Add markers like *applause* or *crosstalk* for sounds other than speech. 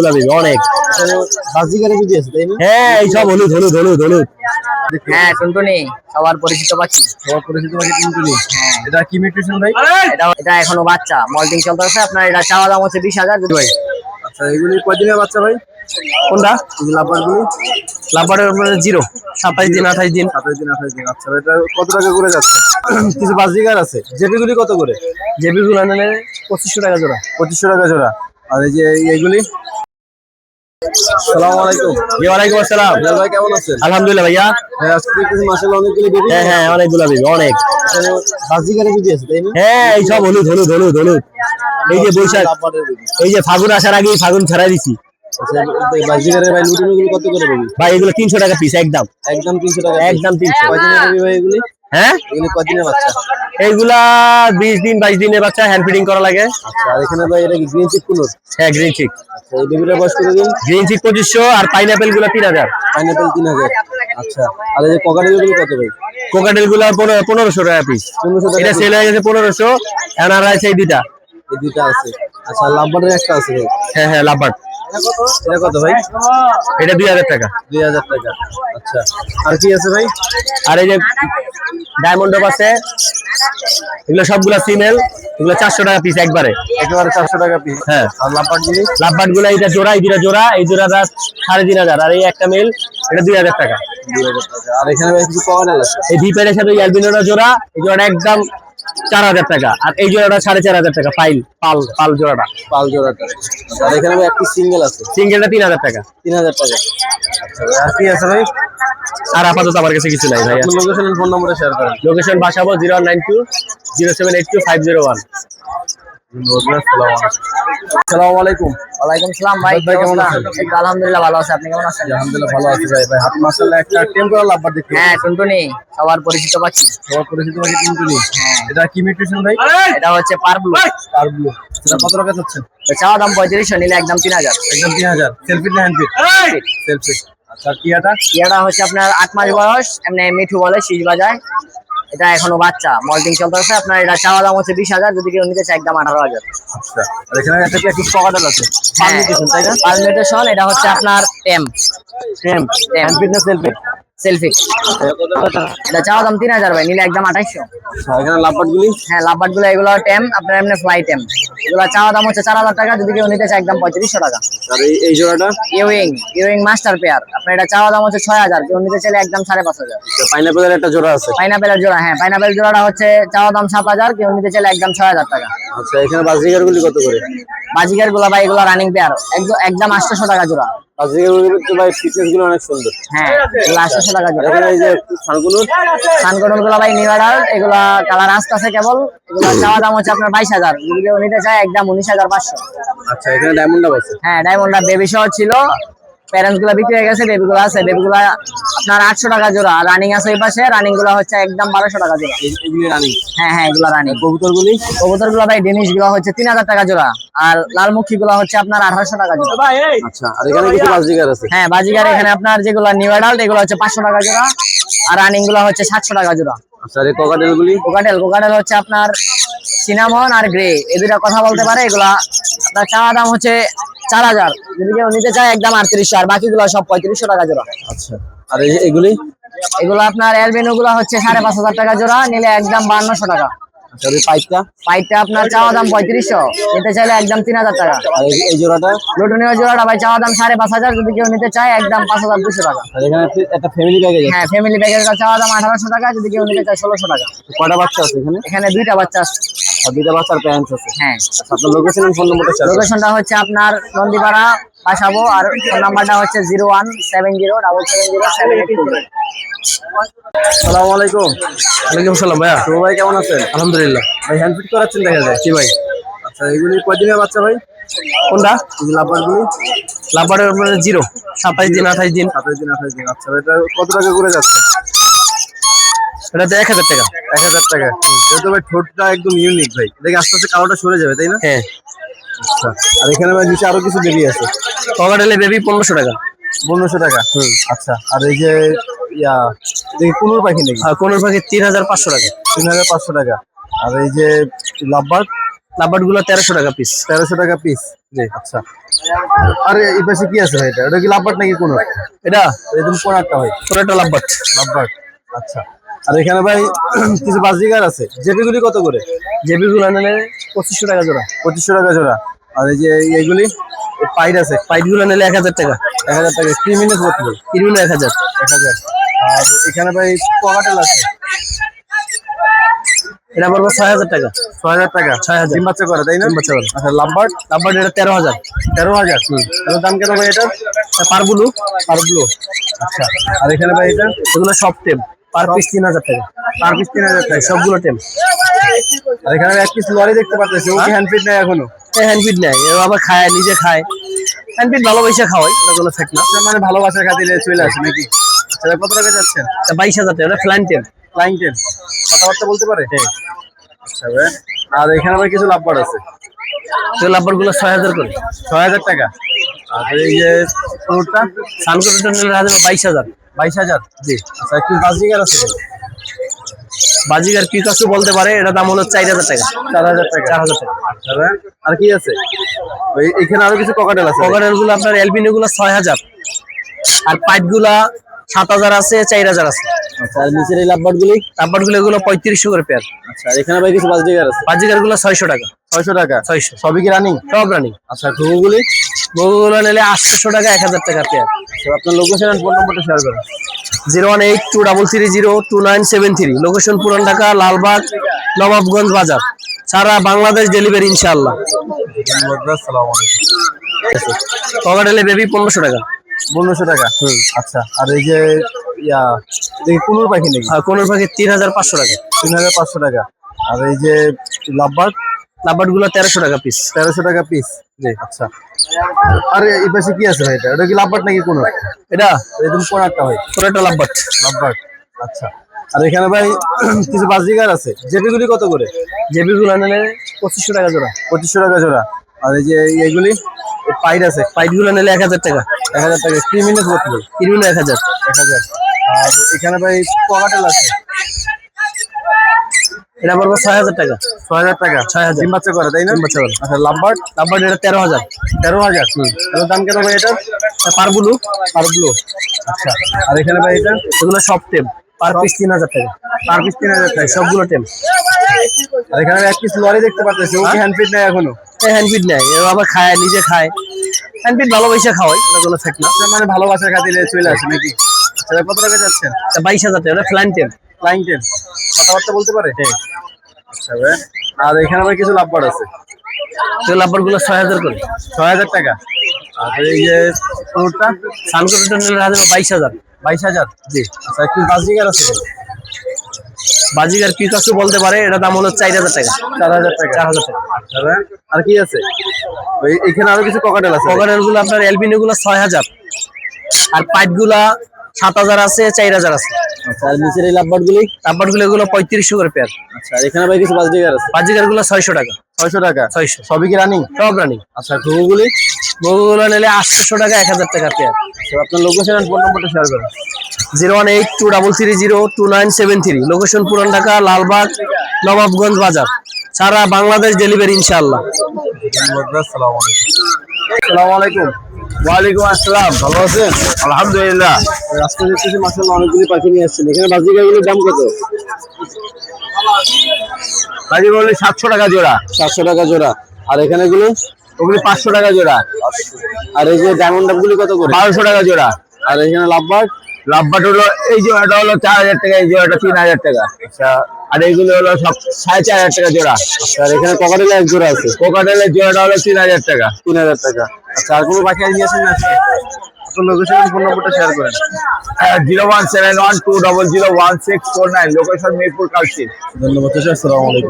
অনেকগুলা বেবি অনেক। বাজিগারে বেবি আছে তাই না? হ্যাঁ এই সব হলুদ হলুদ হলুদ হলুদ। হ্যাঁ টুনটুনি সবার পরিচিত পাচ্ছি সবার পরিচিত ভাই টুনটুনি এটা কি মিউটেশন ভাই? এটা এটা এখনও বাচ্চা মল্টিং চলতেছে আপনার এটা চাওয়া দাম হচ্ছে বিশ হাজার। ভাই আচ্ছা এগুলি কয়দিনের বাচ্চা ভাই? কোনটা? লাভবারগুলি লাভবারের উপরে জিরো সাতাইশ দিন আঠাইশ দিন। সাতাশ দিন আঠাশ দিন আচ্ছা এটা কত টাকা করে যাচ্ছে? *clears throat* কিছু বাজিগার আছে। জেপিগুলি কত করে? জেবি গুলো নিলে পঁচিশশো টাকা জোড়া। পঁচিশশো টাকা জোড়া। আর এই যে এইগুলি? আলহামদুলিল্লাহ ভাইয়া। হ্যাঁ হ্যাঁ অনেকগুলা বেবি অনেক। না? হ্যাঁ এই সব হলুদ হলুদ হলুদ হলুদ। এই যে বৈশাখ এই যে ফাগুন আসার আগেই ফাগুন ছাড়াই দিছি। আচ্ছা ভাই এগুলো তিনশো টাকা পিস একদম। একদম তিনশো টাকা একদম তিনশো। হ্যাঁ? এগুলি কয়দিনের বাচ্চা? এইগুলা বিশ দিন বাইশ দিনের বাচ্চা হ্যান্ড ফিডিং করা লাগে। আচ্ছা আর এখানে ভাই এটা কি গ্রিন চিক কুলোর হ্যাঁ গ্রিন চিক আচ্ছা এই বেবিটার বয়স করে দিন গ্রিন চিক আর পাইনাপেলগুলো তিন হাজার। পাইনাপেল আচ্ছা আর এই কোকাটেলগুলো কত ভাই? কোকাটেলগুলো পনেরো পনেরোশো টাকা পিস পনেরোশো টাকা এটা সেল হয়ে গেছে পনেরোশো এনার আছে এই দুইটা। এই দুইটা আছে। আচ্ছা একটা আছে ভাই। হ্যাঁ হ্যাঁ লাভবার্ড এটা কত ভাই? এটা দুই হাজার টাকা। দুই হাজার টাকা। আচ্ছা। আর কি আছে ভাই? আর এই যে ডায়মন্ড আছে এগুলো সবগুলা ফিমেল এগুলো চারশো টাকা পিস একবারে। একেবারে চারশো টাকা পিস হ্যাঁ। আর লাভবার গুলি? লাভবার্ডগুলো এটা জোড়া এই দুটা জোড়া এই জোড়াটা সাড়ে তিন হাজার। আর এই একটা মেল এটা দুই হাজার টাকা। আর এখানে কিছু কোকাটেল আছে? এই ভিপের সাথে এই অ্যালবিনোটা জোড়া এই জোড়াটা একদম চার হাজার টাকা। আর এই জোড়াটা সাড়ে চার হাজার টাকা পাইল পাল পাল জোড়াটা। পাল জোড়াটা। আর এখানে একটি সিঙ্গেল আছে। সিঙ্গেলটা তিন হাজার টাকা। তিন হাজার টাকা। আচ্ছা আর কি আছে ভাই। আর আপাতত আমার কাছে কিছু নাই ভাই লোকেশন ফোন নম্বরে শেয়ার করেন। Location Basabo zero nine two zero seven eight two five zero one আলাইকুম ওয়ালাইকুম সালাম ভাই ভাই, কেমন আছেন? আলহামদুলিল্লাহ ভালো আছে আপনি কেমন আছেন? আলহামদুলিল্লাহ ভালো আছি ভাই। ভাই হাত মাসাল্লাহ একটা টেম্পোরাল লাভবার দেখি হ্যাঁ টুনটুনি সবার পরিচিত পাচ্ছি সবার পরিচিত ভাই টিনটুনি। হ্যাঁ। এটা কি মিউটেশন ভাই? এটা হচ্ছে পারব্লু। এটা কত টাকা যাচ্ছে চাওয়া দাম পঁয়ত্রিশশো নিলে একদম তিন হাজার। একদম তিন হাজার। সেলফি না হ্যান্ড সেলফি আচ্ছা টিয়াটা? হচ্ছে আপনার আট মাস বয়স এমনি মিঠু বলে শীষ বাজায়। এটা এখনও বাচ্চা। মল্টিং চলতেছে আপনার এটা চাওয়া দাম হচ্ছে বিশ হাজার যদি কেউ নিতে চায় একদম আঠারো হাজার। আচ্ছা আর এখানে একটা কি পকেটাল আছে? হ্যাঁ। পারমিটেশন তাই না পারমিটেশন এটা হচ্ছে আপনার টেম এম টেম ফিটনেস সেলফি সেলফি এটা চাওয়া দাম তিন হাজার ভাই নিলে একদম আঠাইশো আচ্ছা এখানে লাভবার্ড গুলি হ্যাঁ লাভবার্ডগুলো এগুলো টেম আপনার এমনি ফ্লাই টেম এগুলো চাওয়া দাম হচ্ছে চার হাজার টাকা যদি কেউ নিতে চায় একদম পঁয়ত্রিশশো টাকা। আর এই জোড়াটা? ইউইং ইউইং মাস্টার পেয়ার আপনার এটা চাওয়া দাম হচ্ছে ছয় হাজার কেউ নিতে চাইলে একদম সাড়ে পাঁচ হাজার। পাইনাপেলের একটা জোড়া আছে। পাইনাপেলের জোড়া হ্যাঁ পাইনাপেল জোড়াটা হচ্ছে চাওয়া দাম সাত হাজার কেউ নিতে চাইলে একদম ছয় হাজার টাকা। আচ্ছা এখানে বাজিগারগুলি কত করে? বাজিকারগুলা ভাই এগুলো রানিং পেয়ার একদম একদম আটশোশো টাকা জোড়া। গুলি ভাই ফিটনেসগুলো অনেক সুন্দর। হ্যাঁ এগুলো আটশোশো টাকা জোড়া। এখানে এই যে ছানগুলো সানকটনগুলো ভাই নিউ অর্ডার এগুলা কালার আসতেছে কেবল। এগুলো চাওয়া দাম হচ্ছে আপনার বাইশ হাজার। যদি নিতে চায় একদম উনিশ হাজার পাঁচশো। আচ্ছা এখানে ডায়মন্ড আছে হ্যাঁ বেবি ছিল। প্যারেন্টসগুলো বিক্রি হয়ে গেছে বেবি গুলো আছে। বেবি গুলো আপনার আটশো টাকা জোড়া। রানিং আছে এই পাশে রানিংগুলো হচ্ছে একদম বারোশো টাকা জোড়া। রানিং হ্যাঁ হ্যাঁ এগুলো রানিং কবুতর গুলি কবুতরগুলো ভাই ডেনিশগুলো হচ্ছে তিন হাজার টাকা জোড়া। আর লালমুখী গুলো হচ্ছে আপনার আঠারোশো টাকা জোড়া। আচ্ছা আর এখানে কিছু বাজিগার আছে? হ্যাঁ বাজিগার এখানে আপনার যেগুলো নিউ অ্যাডাল্ট এগুলো হচ্ছে পাঁচশো টাকা জোড়া। আর রানিংগুলো হচ্ছে সাতশো টাকা জোড়া। আর এই ককাটেল গুলি কোকাটেল কোকাটেল হচ্ছে আপনার সিনামন আর গ্রে এ দুটা কথা বলতে পারে এগুলা আপনার চাওয়া দাম হচ্ছে চার হাজার। যদি কেউ নিতে চায় একদম আটত্রিশশো আর বাকিগুলো সব পঁয়ত্রিশশো টাকা জোড়া। আচ্ছা। আর এই এগুলি? এগুলো আপনার অ্যালবেনো গুলো হচ্ছে সাড়ে পাঁচ হাজার টাকা জোড়া নিলে একদম বান্নশো টাকা। আচ্ছা আর এই পাইপটা? পাইপটা আপনার চাওয়া দাম পঁয়ত্রিশশো। নিতে চাইলে একদম তিন হাজার টাকা। এই- এই জোড়াটা? লুটনীয় জোড়াটা ভাই চাওয়া দাম সাড়ে পাঁচ হাজার। যদি কেউ নিতে চায় একদম পাঁচ হাজার দুশো টাকা। এখানে একটা ফ্যামিলি প্যাকেজ হ্যাঁ ফ্যামিলি চাওয়া দাম আঠারোশো টাকা। যদি কেউ নিতে চায় ষোলোশো টাকা। কয়টা বাচ্চা আছে এখানে? এখানে দুইটা বাচ্চা আছে। আর দুইটা বাচ্চার আছে। হ্যাঁ। আচ্ছা আপনার লোকেশন ফোন নম্বরটা লোকেশনটা হচ্ছে আপনার নন্দীপাড়া বাসাবো আর ফোন নাম্বারটা হচ্ছে zero one seven zero double seven zero seven eight two. আসসালামু আলাইকুম ওয়ালাইকুম সালাম ভাইয়া। শুভ ভাই কেমন আছেন? আলহামদুলিল্লাহ। ভাই হ্যান্ড ফিট করাচ্ছেন দেখা যায়। জি ভাই। আচ্ছা এগুলি কয়দিনের বাচ্চা ভাই? কোনটা? জিরো সাতাইশ দিন আঠাইশ দিন। সাতাশ দিন আঠাশ দিন। আচ্ছা এটা কত টাকা করে যাচ্ছে? এটাতে এক হাজার টাকা। এক হাজার টাকা। ভাই ঠোঁটটা একদম ইউনিক ভাই। দেখে আস্তে আস্তে কালোটা সরে যাবে তাই না? হ্যাঁ। আচ্ছা আর এখানে ভাই নিচে আরও কিছু বেরিয়ে আছে। ককাটেলে বেবি পনেরোশো টাকা। পনেরোশো টাকা? হুম। আচ্ছা আর এই যে ইয়া কুনুর পাখি নাকি? আর কোনোর পাখি তিন হাজার পাঁচশো টাকা। তিন হাজার পাঁচশো টাকা। আর এই যে লাভবার লাভবার্ড? গুলো তেরোশো টাকা পিস তেরোশো টাকা পিস জি আচ্ছা। আরে এই পাশে কি আছে ভাই এটা? এটা কি লাভবাট নাকি কোনো এটা এরকম কোন একটা ভাই? হয় একটা লাভবার্ড। লাভবাট আচ্ছা। আর এখানে ভাই কিছু বাজিগার আছে। জেপিগুলি কত করে? জেবি গুলো নিলে পঁচিশশো টাকা জোড়া। পঁচিশশো টাকা জোড়া। আর এই যে এইগুলি পাইড আছে। পাইটগুলো নিলে এক হাজার টাকা। এক হাজার টাকা। ক্রিমিনেস কত করে কিনবিনো এক হাজার। এক হাজার। আর এখানে ভাই পকাটেল আছে। এটা পড়ব ছয় হাজার টাকা। ছয় হাজার টাকা। ছয় হাজার। বাচ্চা করে তাই না? বাচ্চা করে। আচ্ছা লাভবার্ড লাভবার্ড এটা তেরো হাজার। তেরো হাজার। এটার দাম কেন ভাই এটা? পারবুলু আর ব্লু। আচ্ছা। আর এখানে ভাই এটা? এগুলো সব টেম। পার পিস তিন হাজার টাকা। পার পিস তিন হাজার টাকা সবগুলো টেম। আর এখানে এক পিস লরি দেখতে পাচ্ছি ও কি হ্যান্ডফিট নেই এখনও? হ্যান্ডপিট নেয় এ আবার খায় নিজে খায়। হ্যান্ডপিট ভালোবাসে খাওয়াই এটা কোনো ফেক না। মানে ভালোবাসার খাতিরে চলে আসে নাকি? আচ্ছা কত টাকা যাচ্ছেন এটা বাইশ হাজার টাকা এটা ফ্লাইন টেম। ফ্লাইং টেন কথাবার্তা বলতে পারে? আচ্ছা আর এখানে ভাই কিছু লাভবার আছে? এগুলো লাভবারগুলো ছয় হাজার করে। ছয় হাজার টাকা। আর এই যে ফ্রুটটা সানকোটা নিলে বাইশ হাজার। বাইশ হাজার। জি আচ্ছা একটু বাজিগার আছে। বাজিগার পিকাসু বলতে পারে? এটা দাম হলো চার হাজার টাকা। চার হাজার টাকা। চার হাজার টাকা। আচ্ছা আর কি আছে? এখানে আরও কিছু ককাটেল আছে? পকেটেরগুলো আপনার এলবিনো গুলো ছয় হাজার। আর পাইপগুলা সাত হাজার আছে চার হাজার আছে। আচ্ছা আর নিচের এই লাভবার গুলি রাব্বারগুলো এগুলো পঁয়ত্রিশশো করে পেয়ার আচ্ছা আর এখানে ভাই কিছু বাজিগার আছে? বাজিগারগুলো ছয়শো টাকা। ছয়শো টাকা? ছয়শো। সবই কি রানিং সব রানিং আচ্ছা ঘুঘুগুলি? বগুগুলো নিলে আটশোশো টাকা এক হাজার টাকা পেয়ার আপনার লোকেশন ফোন নম্বরটা শেয়ার করেন। Zero one eight two double three zero two nine seven three. Location Puran Dhaka Lalbagh Nawabganj বাজার। সারা বাংলাদেশ ডেলিভারি ইনশাআল্লাহ। আসসালামু বেবি পনেরোশো টাকা। পনেরোশো টাকা? হুম আচ্ছা। আর এই যে ইয়া কুনুর পাখি নাকি? আর কোনোর পাখি তিন হাজার পাঁচশো টাকা। তিন হাজার পাঁচশো টাকা। আর এই যে লাভবার লাভবার্ডগুলো তেরোশো টাকা পিস তেরোশো টাকা পিস জি আচ্ছা। আর এই পাশে কি আছে ভাই এটা? কি লাভবার নাকি কোনো এটা? এরকম কোন একটা হয় পুরোটা লাভবার্ড লাভবার আচ্ছা। আর এখানে ভাই *clears throat* কিছু বাজিগার আছে। জেপিগুলি কত করে? জেবি গুলো নিলে পঁচিশশো টাকা জোড়া। পঁচিশশো টাকা জোড়া। আর এই যে এইগুলি? পাইড আছে। পাইটগুলো নিলে এক হাজার টাকা। এক হাজার টাকা। ক্রিমিনেস কত এক হাজার। এক হাজার। আর এখানে ভাই পকাটেল আছে। এটা পড়ব ছয় হাজার টাকা। ছয় হাজার টাকা। ছয় হাজার। ডিম বাচ্চা করে তাই না? বাচ্চা করে। আচ্ছা লাভবার লাভবার্ড এটা তেরো হাজার। তেরো হাজার। এটার দাম কেন ভাই এটা পারবুলু আর ব্লু। আচ্ছা। আর এখানে ভাই এটা? এগুলো সব টেম। পার পিস তিন হাজার টাকা। পার পিস তিন হাজার টাকা। সবগুলো টেম। আর এখানে এক পিস লরি দেখতে পাচ্ছি। ও কি হ্যান্ডফিট নেই এখনও? হ্যান্ডপিট নেয়। এ আবার খায় নিজে খায়। হ্যান্ডপিট ভালোবাসে খাওয়াই এটা কোনো ফেক না। আপনার মানে ভালোবাসার খাতিরে চলে আসে নাকি? আচ্ছা কত টাকা যাচ্ছেন এটা বাইশ হাজার টাকা ফ্লাইন টেম। ফ্লাইং টেন কথাবার্তা বলতে পারে? আচ্ছা ভাই। আর এখানে ভাই কিছু লাভবার আছে? লাভবারগুলো ছয় হাজার করে। ছয় হাজার টাকা। আর এই যে ফ্রুটটা সানকোটা হাজার বাইশ হাজার। বাইশ হাজার? জি। আচ্ছা একটু বাজিগার আছে বাজিগার পিকাসু বলতে পারে? এটা দাম হলো চার হাজার টাকা। চার হাজার টাকা। চার হাজার টাকা। আচ্ছা আর কি আছে? ওই এখানে আরও কিছু ককাটেল আছে? পকেটেরগুলো আপনার এলবিনো গুলো ছয় হাজার। আর পাইপগুলা সাত হাজার আছে চার হাজার আছে। আচ্ছা আর নিচের এই লাভবার গুলি রাব্বারগুলো এগুলো পঁয়ত্রিশশো করে পেয়ার আচ্ছা আর এখানে ভাই কিছু বাজিগার আছে? বাজিগারগুলো ছয়শো টাকা। ছয়শো টাকা? ছয়শো। সবই কি রানিং সব রানিং আচ্ছা ঘুঘুগুলি? বগুগুলো নিলে আটশোশো টাকা এক হাজার টাকা পেয়ার তো আপনার লোকেশন ফোন নম্বরটা শেয়ার করেন। Zero one eight two double three zero two nine seven three. Location Puran Dhaka Lalbagh Nawabganj বাজার। সারা বাংলাদেশ ডেলিভারি ইনশাআল্লাহ। আসসালামু আলাইকুম। ওয়ালাইকুম আসসালাম ভালো আছেন? আলহামদুলিল্লাহ। আজকে দেখতেছি মাসাল্লাহ অনেকগুলি পাখি নিয়ে আসছেন। এখানে বাজিকাগুলির দাম কত? বাজি বললে সাতশো টাকা জোড়া। সাতশো টাকা জোড়া। আর এখানে গুলো ওগুলি পাঁচশো টাকা জোড়া। আর এই যে ডায়মন্ড ডাবগুলি কত করে? বারোশো টাকা জোড়া। আর এখানে লাভবার্ড লাভবাট হলো এই জোড়াটা হলো চার হাজার টাকা এই জোড়াটা তিন হাজার টাকা। আচ্ছা। আর এইগুলো হলো সব সাড়ে চার হাজার টাকা জোড়া। আচ্ছা, আর এখানে ককাটেল এক জোড়া আছে? কোকাটেলের জোড়াটা হলো তিন হাজার টাকা। তিন হাজার টাকা। আচ্ছা আর কোনো না? আপনার লোকেশন ফোন নম্বরটা শেয়ার করেন। Zero one seven one two double zero one six four nine location Mirpur Kalshi ধন্যবাদ আসসালামু আলাইকুম।